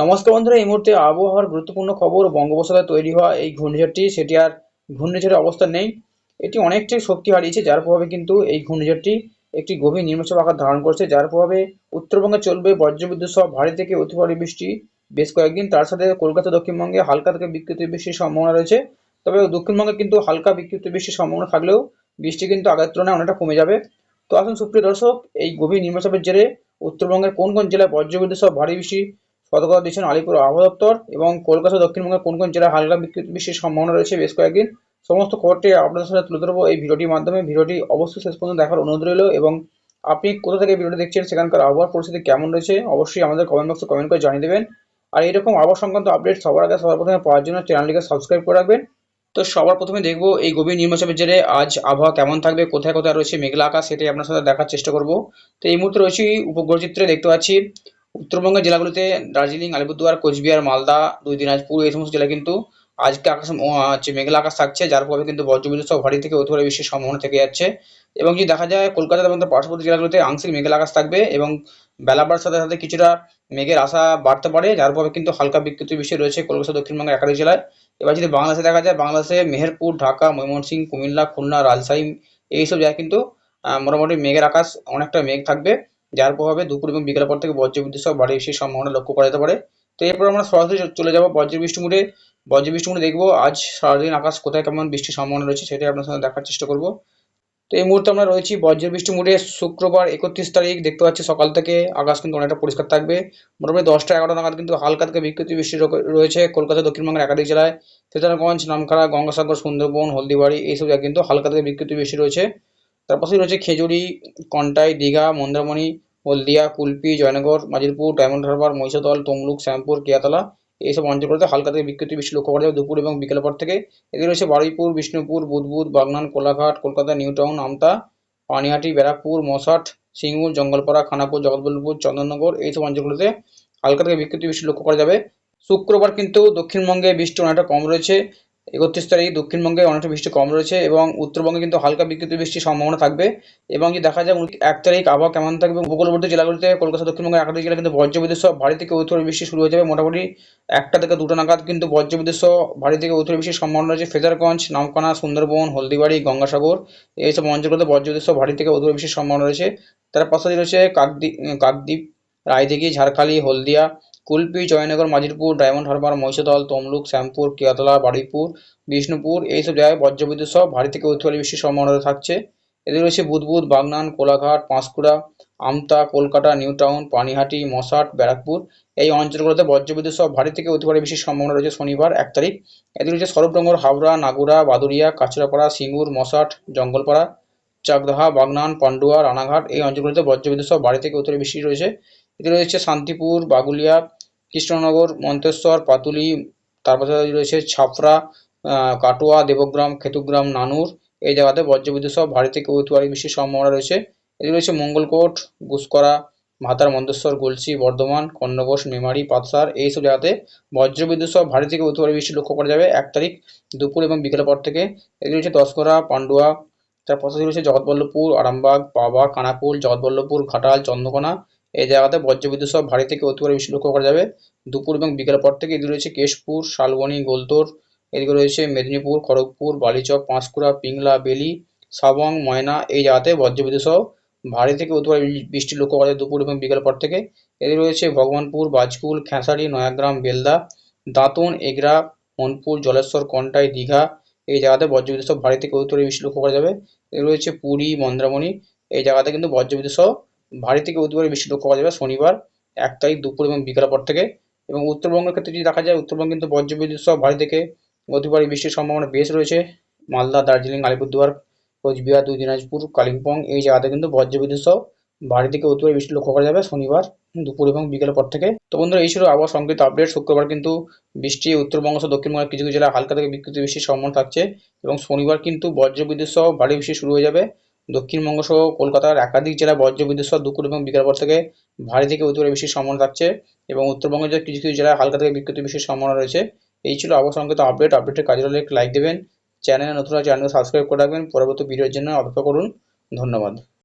নমস্কার বন্ধুরা, এই মুহূর্তে আবহাওয়ার গুরুত্বপূর্ণ খবর বঙ্গোপসাগরে তৈরি হওয়া এই ঘূর্ণিঝড়টি, সেটি আর ঘূর্ণিঝড়ের অবস্থা নেই। এটি অনেকটাই শক্তি হারিয়েছে, যার প্রভাবে কিন্তু এই ঘূর্ণিঝড়টি একটি গভীর নিম্নচাপ আকার ধারণ করছে, যার প্রভাবে উত্তরবঙ্গে চলবে বজ্রবিদ্যুৎ সহ ভারী থেকে অতি ভারী বৃষ্টি বেশ কয়েকদিন। তার সাথে কলকাতা, দক্ষিণবঙ্গে হালকা থেকে বিক্ষিপ্ত বৃষ্টির সম্ভাবনা রয়েছে। তবে দক্ষিণবঙ্গে কিন্তু হালকা বিক্ষিপ্ত বৃষ্টির সম্ভাবনা থাকলেও বৃষ্টি কিন্তু আগের তুলনায় অনেকটা কমে যাবে। তো আসুন সুপ্রিয় দর্শক, এই গভীর নিম্নচাপের জেরে উত্তরবঙ্গের কোন কোন জেলায় বজ্রবিদ্যুৎ সহ ভারী বৃষ্টি সতর্কতা দিচ্ছেন আলিপুর আবহাওয়া দপ্তর এবং কলকাতা দক্ষিণবঙ্গের কোন কোন জেলায় হালকা বৃষ্টির সম্ভাবনা রয়েছে বেশ কয়েকদিন। সমস্ত খবরটি আপনাদের সাথে তুলে ধরবো। এই ভিডিওটির মাধ্যমে ভিডিওটি অবশ্যই শেষ পর্যন্ত দেখার অনুরোধ রইল এবং আপনি কোথা থেকে ভিডিওটি দেখছেন সেখানকার আবহাওয়ার পরিস্থিতি কেমন রয়েছে অবশ্যই আমাদের কমেন্ট বক্সে কমেন্ট করে জানিয়ে দেবেন। আর এরকম আবহাওয়া সংক্রান্ত আপডেট সবার আগে সবার প্রথমে পাওয়ার জন্য চ্যানেলটিকে সাবস্ক্রাইব করে রাখবেন। তো সবার প্রথমে দেখব এই গভীর নিম্নচাপের জেরে আজ আবহাওয়া কেমন থাকবে, কোথায় কোথায় রয়েছে মেঘলা আকাশ সেটাই আপনার সাথে দেখার চেষ্টা করব। তো এই মুহূর্তে রয়েছে উপগ্রহ চিত্রে দেখতে পাচ্ছি উত্তরবঙ্গের জেলাগুলিতে দার্জিলিং, আলিপুরদুয়ার, কোচবিহার, মালদা, দুই দিনাজপুর, এই সমস্ত জেলা কিন্তু আজকে আকাশ হচ্ছে মেঘলা আকাশ থাকছে, যার ফলে কিন্তু বজ্রবিদ্যুৎ সহ ভারী থেকে অতি বৃষ্টির সম্ভাবনা থেকে যাচ্ছে। এবং যদি দেখা যায়, কলকাতা এবং পার্শ্ববর্তী জেলাগুলিতে আংশিক মেঘলা আকাশ থাকবে এবং বেলা সাথে সাথে কিছুটা মেঘের আশা বাড়তে পারে, যার ফলে কিন্তু হালকা বিক্ষিপ্ত বৃষ্টি রয়েছে কলকাতা, দক্ষিণবঙ্গের একাধিক জেলায়। এবার যদি বাংলাদেশে দেখা যায়, বাংলাদেশে মেহেরপুর, ঢাকা, ময়মনসিংহ, কুমিল্লা, খুলনা, রাজশাহী, এইসব জায়গায় কিন্তু মোটামুটি মেঘের আকাশ অনেকটা মেঘ থাকবে। যার প্রভাবে দুপুর এবং বিকেলের পর থেকে বজ্রবিদ্যুৎ সহ ভারী বৃষ্টির সম্ভাবনা লক্ষ্য করা যেতে পারে। তো এরপর আমরা সরাসরি চলে যাব বজ্রবৃষ্টি মুড়ে বজ্রবৃষ্টি মুড়ে দেখব, আজ সারাদিন আকাশ কোথায় কেমন বৃষ্টির সম্ভাবনা রয়েছে সেটাই আপনার সঙ্গে দেখার চেষ্টা করব। তো এই মুহূর্তে আমরা রয়েছি বজ্রবৃষ্টি মুড়ে শুক্রবার একত্রিশ তারিখ, দেখতে পাচ্ছি সকাল থেকে আকাশ কিন্তু অনেকটা পরিষ্কার থাকবে। মোটামুটি দশটা এগারোটা নাগাদ কিন্তু হালকা থেকে বিক্ষিপ্ত বৃষ্টি রয়েছে কলকাতা, দক্ষিণবঙ্গের একাধিক জেলায়। তেতারগঞ্জ নামখানা, গঙ্গাসাগর, সুন্দরবন, হলদিবাড়ি, এইসব জায়গায় কিন্তু হালকা থেকে বিক্ষিপ্ত বৃষ্টি রয়েছে। তার পাশেই রয়েছে খেজুরি, কন্টাই, দীঘা, মন্দারমণি, হলদিয়া, কুলপি, জয়নগর মাজিরপুর ডায়মন্ড হারবার, মহিষাদল, তমলুক, শ্যামপুর, কিয়াতলা। এইসব অঞ্চলগুলোতে হালকা থেকে বিক্ষিপ্ত বৃষ্টি লক্ষ্য করা যাবে দুপুর এবং বিকেল পর থেকে এদের রয়েছে বারুইপুর, বিষ্ণুপুর, বুধবুধ, বাগনান, কোলাঘাট, কলকাতা নিউ টাউন আমতা, পানিহাটি, ব্যারাকপুর, মশাট, সিঙ্গুর, জঙ্গলপাড়া, খানাপুর, জগৎবল্লভপুর, চন্দননগর, এইসব অঞ্চলগুলোতে হালকা থেকে বিক্ষিপ্ত বৃষ্টি লক্ষ্য করা যাবে। শুক্রবার কিন্তু দক্ষিণবঙ্গে বৃষ্টি অনেকটা কম রয়েছে। একত্রিশ তারিখ দক্ষিণবঙ্গে অনেকটা বৃষ্টি কম রয়েছে এবং উত্তরবঙ্গে কিন্তু হালকা বিক্ষিপ্ত বৃষ্টির সম্ভাবনা থাকবে এবং যদি দেখা যায় এক তারিখ আবহাওয়া কেমন থাকবে? উপকূলবর্তী জেলাগুলিতে কলকাতা, দক্ষিণবঙ্গের একাধিক জেলা কিন্তু বজ্রবিদ্যুৎ সহ ভারী থেকে উত্তর বৃষ্টি শুরু হয়ে যাবে। মোটামুটি একটা থেকে দুটো নাগাদ কিন্তু বজ্রবিদ্যুৎ সহ ভারী থেকে উত্তর বৃষ্টির সম্ভাবনা রয়েছে। ফেজারগঞ্জ নামকানা, সুন্দরবন, হলদিবাড়ি, গঙ্গাসাগর, এইসব অঞ্চলগুলোতে বজ্রবিদ্যুৎ সহ ভারী থেকে উত্তর বৃষ্টির সম্ভাবনা রয়েছে। তার পাশাপাশি রয়েছে কাকদ্বীপ কাকদ্বীপ রায়দিঘি, ঝাড়খালি, হলদিয়া, কুলপি, জয়নগর, মাজিরপুর, ডায়মন্ড হারবার, মহিষাদল, তমলুক, শ্যামপুর, কিয়াতলা বারুইপুর বিষ্ণুপুর, এইসব জায়গায় বজ্রবিদ্যুৎ সহ ভারী থেকে অতি ভারী বৃষ্টির সম্ভাবনা থাকছে। এদের রয়েছে বুধবুধ, বাগনান, কোলাঘাট, পাঁশকুড়া, আমতা, কলকাতা, নিউ টাউন, পানিহাটি, মশাট, ব্যারাকপুর, এই অঞ্চলগুলোতে বজ্রবিদ্যুৎ সহ ভারী থেকে অতি ভারী বৃষ্টির সম্ভাবনা রয়েছে শনিবার এক তারিখ। এদের রয়েছে সরবডঙ্গর হাওড়া, নাগুরা বাদুরিয়া কাছড়াপাড়া সিঙ্গুর, মশাট, জঙ্গলপাড়া, চাকদাহা, বাগনান, পান্ডুয়া, রানাঘাট, এই অঞ্চলগুলিতে বজ্রবিদ্যুৎ সহ ভারী থেকে অতি বৃষ্টি রয়েছে। এতে রয়েছে শান্তিপুর, বাগুলিয়া, কৃষ্ণনগর, মন্তেশ্বর, পাতুলি, তার পাশে রয়েছে ছাপড়া কাটোয়া, দেবগ্রাম, খেতুগ্রাম, নানুর। এই জায়গাতে বজ্রবিদ্যুৎ সহ ভারী থেকে অতি ভারী বৃষ্টির সম্ভাবনা রয়েছে। এদিকে রয়েছে মঙ্গলকোট গুসকরা ভাতার মন্দেশ্বর গলসি বর্ধমান কন্নঘোষ মেমারি পাতসার এইসব জায়গাতে বজ্রবিদ্যুৎ সহ ভারী থেকে অতি ভারী বৃষ্টি লক্ষ্য করা যাবে এক তারিখ দুপুর এবং বিকেলের পর থেকে। এদিকে রয়েছে দশকরা পান্ডুয়া, তার রয়েছে জগৎবল্লভপুর, আরামবাগ, পাবা কানাপুর জগৎবল্লভপুর, ঘাটাল, চন্দ্রকোনা এই জায়গাতে বজ্রবিদ্যুৎ সহ ভারী থেকে অতি ভারী বৃষ্টি লক্ষ্য করা যাবে। দুপুর এবং বিকেল পর থেকে এদিকে রয়েছে কেশপুর, শালবনী, গোলতোর, এদিকে রয়েছে মেদিনীপুর, খড়গপুর, বালিচক, পাঁশকুড়া, পিংলা, বেলি, সাবং, ময়না, এই জায়গাতে বজ্রবিদ্যুৎ সহ ভারী থেকে অতি ভারী বৃষ্টি লক্ষ্য করা যায় দুপুর এবং বিকেল পর থেকে। এদিকে রয়েছে ভগবানপুর, বাজকুল, খেঁসারি, নয়াগ্রাম, বেলদা, দাঁতন, এগরা, মনপুর, জলেশ্বর, কন্টাই, দীঘা, এই জায়গাতে বজ্রবিদ্যুৎ সহ ভারী থেকে অতি ভারী বৃষ্টি লক্ষ্য করা যাবে। রয়েছে পুরী, মন্দারমণি, এই জায়গাতে কিন্তু বজ্রবিদ্যুৎ সহ ভারী থেকে ভারী বৃষ্টি লক্ষ্য করা যাবে শনিবার, এক তারিখ দুপুর এবং বিকেলের পর থেকে। এবং উত্তরবঙ্গের ক্ষেত্রে যদি দেখা যায়, উত্তরবঙ্গে কিন্তু বজ্রবিদ্যুৎ সহ ভারী থেকে অতিভারী বৃষ্টির সম্ভাবনা বেশ রয়েছে। মালদা, দার্জিলিং, আলিপুরদুয়ার, কোচবিহার, দুই দিনাজপুর, কালিম্পং এই জায়গাতে কিন্তু বজ্রবিদ্যুৎ সহ ভারী থেকে অতি ভারী বৃষ্টি লক্ষ্য করা যাবে শনিবার দুপুর এবং বিকেলের পর থেকে। তো বন্ধুরা, এই ছিল আবহাওয়া সংকেত আপডেট শুক্রবার কিন্তু বৃষ্টি, উত্তরবঙ্গ সহ দক্ষিণবঙ্গের কিছু কিছু জেলায় হালকা থেকে বিক্ষিপ্ত বৃষ্টির সম্ভাবনা থাকছে। এবং শনিবার কিন্তু বজ্রবিদ্যুৎ সহ ভারী বৃষ্টি শুরু হয়ে যাবে। দক্ষিণবঙ্গ সহ কলকাতার একাধিক জেলা বজ্র, বিদ্যুৎ সহ দুপুর এবং বিকেল পর থেকে ভারী থেকে অতি বেশি সম্ভাবনা থাকছে এবং উত্তরবঙ্গের যে কিছু কিছু জেলায় হালকা থেকে বিক্ষিপ্ত বৃষ্টির সম্ভাবনা রয়েছে। এই ছিল আবহাওয়া সংকেত আপডেট আপডেটের কাজে হলে লাইক দেবেন। চ্যানেলে নতুন চ্যানেল সাবস্ক্রাইব করে রাখবেন। পরবর্তী ভিডিওর জন্য অপেক্ষা করুন। ধন্যবাদ।